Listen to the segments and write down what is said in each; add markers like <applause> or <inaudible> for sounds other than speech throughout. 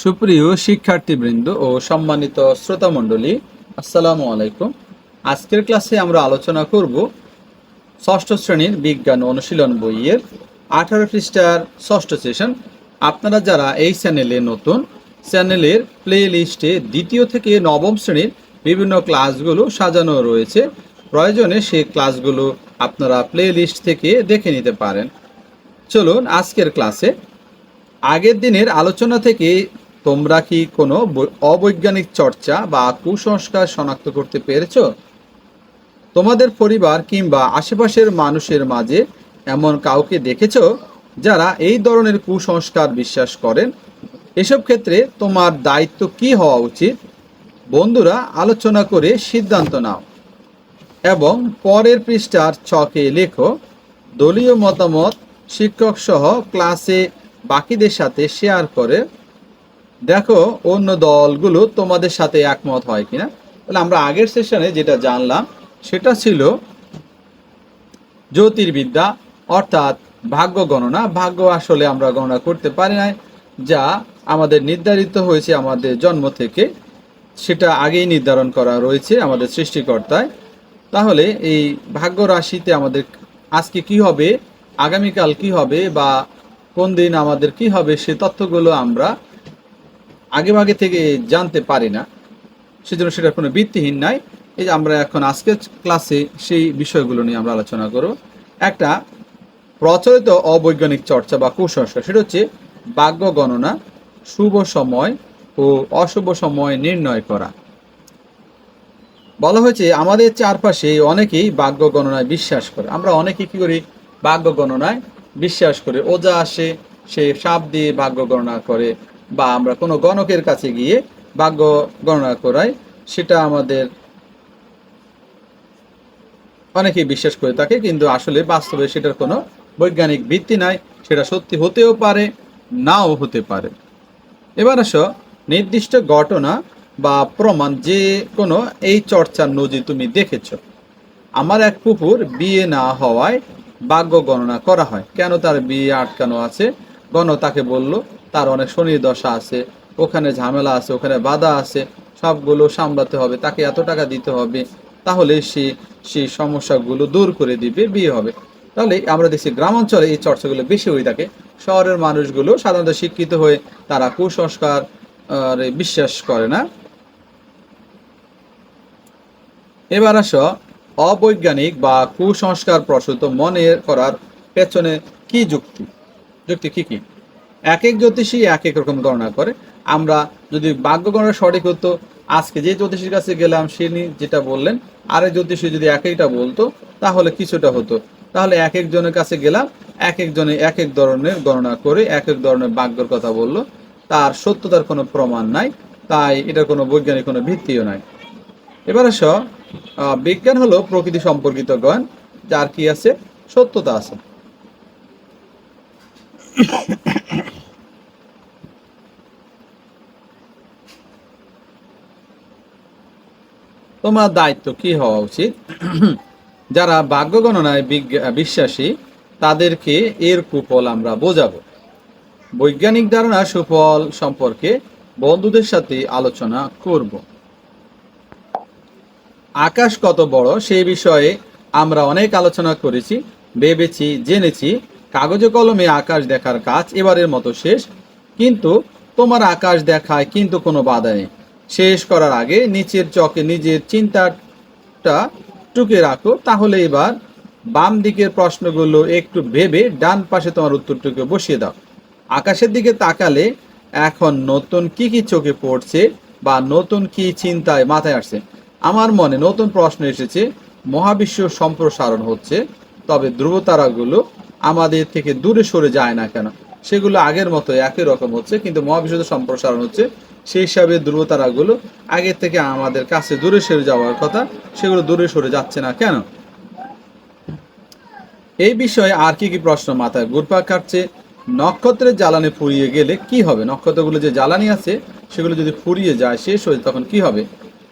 সুপ্রিয় শিক্ষার্থীবৃন্দ ও সম্মানিত শ্রোতামণ্ডলী, আসসালামু আলাইকুম। আজকের ক্লাসে আমরা আলোচনা করব ষষ্ঠ শ্রেণির বিজ্ঞান অনুশীলন বইয়ের আঠারো পৃষ্ঠার ষষ্ঠ সেশন আপনারা যারা এই চ্যানেলে নতুন, চ্যানেলের প্লে লিস্টে দ্বিতীয় থেকে নবম শ্রেণির বিভিন্ন ক্লাসগুলো সাজানো রয়েছে। প্রয়োজনে সেই ক্লাসগুলো আপনারা প্লে লিস্ট থেকে দেখে নিতে পারেন। চলুন আজকের ক্লাসে। আগের দিনের আলোচনা থেকে তোমরা কি কোনো অবৈজ্ঞানিক চর্চা বা কুসংস্কার শনাক্ত করতে পেরেছ? তোমাদের পরিবার কিংবা আশেপাশের মানুষের মাঝে এমন কাউকে দেখেছ যারা এই ধরনের কুসংস্কার বিশ্বাস করেন? এসব ক্ষেত্রে তোমার দায়িত্ব কি হওয়া উচিত? বন্ধুরা, আলোচনা করে সিদ্ধান্ত নাও। এবং পরের পৃষ্ঠার ছকে লেখো, দলীয় মতামত শিক্ষক সহ ক্লাসে বাকিদের সাথে শেয়ার করে দেখো, অন্য দলগুলো তোমাদের সাথে একমত হয় কিনা? তাহলে আমরা আগের সেশনে যেটা জানলাম, সেটা ছিল জ্যোতির্বিদ্যা, অর্থাৎ ভাগ্য গণনা। ভাগ্য আসলে আমরা গণনা করতে পারি না যা আমাদের নির্ধারিত হয়েছে আমাদের জন্ম থেকে। সেটা আগেই নির্ধারণ করা রয়েছে আমাদের সৃষ্টিকর্তায়। তাহলে এই ভাগ্য রাশিতে আমাদের আজকে কি হবে? আগামীকাল কি হবে? বা কোন দিন আমাদের কি হবে? সে তথ্যগুলো আমরা আগেভাগে থেকে জানতে পারি না, সেজন্য সেটার কোনো ভিত্তিহীন নাই। এই যে আমরা এখন আজকের ক্লাসে সেই বিষয়গুলো নিয়ে আমরা আলোচনা করব। একটা প্রচলিত অবৈজ্ঞানিক চর্চা বা কুসংস্কার, সেটা হচ্ছে ভাগ্য গণনা, শুভ সময় ও অশুভ সময় নির্ণয় করা। বলা হয়েছে আমাদের চারপাশে অনেকেই ভাগ্য গণনায় বিশ্বাস করে। আমরা অনেকেই কি করি? ভাগ্য গণনায় বিশ্বাস করে। ওজা আসে, সে সাপ দিয়ে ভাগ্য গণনা করে। বা আমরা কোনো গণকের কাছে গিয়ে ভাগ্য গণনা করাই, সেটা আমাদের অনেকেই বিশ্বাস করে থাকে, কিন্তু আসলে বাস্তবে সেটার কোনো বৈজ্ঞানিক ভিত্তি নাই, সেটা সত্যি হতেও পারে, নাও হতে পারে। এবার আসো, নির্দিষ্ট ঘটনা বা প্রমাণ, যে কোনো এই চর্চার নজির তুমি দেখেছ। আমার এক পুকুর বিয়ে না হওয়ায় ভাগ্য গণনা করা হয়। কেন তার বিয়ে আটকানো আছে? গণ তাকে বলল তার অনেক শনির দশা আছে, ওখানে ঝামেলা আছে, ওখানে বাধা আছে, সবগুলো সামলাতে হবে, তাকে এত টাকা দিতে হবে, তাহলে সে সেই সমস্যাগুলো দূর করে দিবে, বিয়ে হবে। তাহলে আমরা দেখছি গ্রামাঞ্চলে এই চর্চাগুলো বেশি হয়ে থাকে, শহরের মানুষগুলো সাধারণত শিক্ষিত হয়ে তারা কুসংস্কার বিশ্বাস করে না। এবার আসো, অবৈজ্ঞানিক বা কুসংস্কার প্রসূত মনে করার পেছনে কি যুক্তি? যুক্তি কি কি? এক এক জ্যোতিষী এক এক রকম গণনা করে। আমরা যদি ভাগ্য গণনা সঠিক হতো, আজকে যে জ্যোতিষীর কাছে গেলাম সে নি- যেটা বললেন, আরেক জ্যোতিষী যদি এক একটা বলতো, তাহলে কিছুটা হতো। তাহলে এক একজনের কাছে গেলাম এক একজনে এক এক ধরনের গণনা করে এক এক ধরনের ভাগ্যর কথা বলল। তার সত্যতার কোনো প্রমাণ নাই, তাই এটার কোনো বৈজ্ঞানিক কোনো ভিত্তিও নাই। এবার আসো বিজ্ঞান হলো প্রকৃতি সম্পর্কিত জ্ঞান, যার কি আছে? সত্যতা আছে। তোমার দায়িত্ব কি হওয়া উচিত? <clears throat> যারা ভাগ্য গণনায় বিশ্বাসী, তাদেরকে এর কুফল আমরা বোঝাবো। বৈজ্ঞানিক ধারণা সুফল সম্পর্কে বন্ধুদের সাথে আলোচনা করব। আকাশ কত বড় সেই বিষয়ে আমরা অনেক আলোচনা করেছি, ভেবেছি, জেনেছি। কাগজে কলমে আকাশ দেখার কাজ এবারের মতো শেষ। কিন্তু তোমার আকাশ দেখায় কিন্তু কোনো বাধা নেই। শেষ করার আগে নিচের চকে নিজের চিন্তাটা টুকে রাখো, তাহলে এবার বাম দিকের প্রশ্নগুলো একটু ভেবে ডান পাশে তোমার উত্তরটুকু বসিয়ে দাও। আকাশের দিকে তাকালে এখন নতুন কি কি চোখে পড়ছে বা নতুন কি চিন্তায় মাথায় আসছে? আমার মনে নতুন প্রশ্ন এসেছে, মহাবিশ্ব সম্প্রসারণ হচ্ছে, তবে ধ্রুবতারাগুলো আমাদের থেকে দূরে সরে যায় না কেন? সেগুলো আগের মতো একই রকম হচ্ছে, কিন্তু মহাবিশ্ব সম্প্রসারণ হচ্ছে সেই হিসাবে ধ্রুবতারাগুলো আগের থেকে আমাদের কাছে দূরে সরে যাওয়ার কথা, সেগুলো দূরে সরে যাচ্ছে না কেন? এই বিষয়ে আর কি কি প্রশ্ন মাথায় ঘুরপাক কাটছে নক্ষত্রের জ্বালানি ফুরিয়ে গেলে কি হবে? নক্ষত্রগুলো যে জ্বালানি আছে, সেগুলো যদি ফুরিয়ে যায়, শেষ হয়ে তখন কি হবে?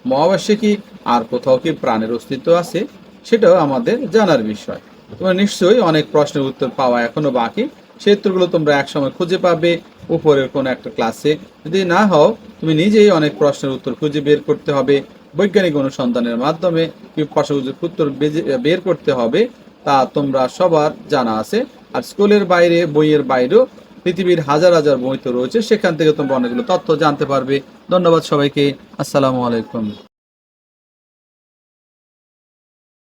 মহাবিশ্বে কি আর কোথাও কি প্রাণের অস্তিত্ব আছে? সেটাও আমাদের জানার বিষয়। তোমরা নিশ্চয়ই অনেক প্রশ্নের উত্তর পাওয়া এখনও বাকি। সেই তোমরা একসময় খুঁজে পাবে। উপরের কোনো একটা ক্লাসে যদি না হও, তুমি নিজেই অনেক প্রশ্নের উত্তর খুঁজে বের করতে হবে। বৈজ্ঞানিক অনুসন্ধানের মাধ্যমে প্রশ্নের উত্তর বের করতে হবে, তা তোমরা সবার জানা আছে। আর স্কুলের বাইরে, বইয়ের বাইরেও পৃথিবীর হাজার হাজার বই তো রয়েছে, সেখান থেকে তোমরা অনেকগুলো তথ্য জানতে পারবে। ধন্যবাদ সবাইকে। আসসালামু আলাইকুম।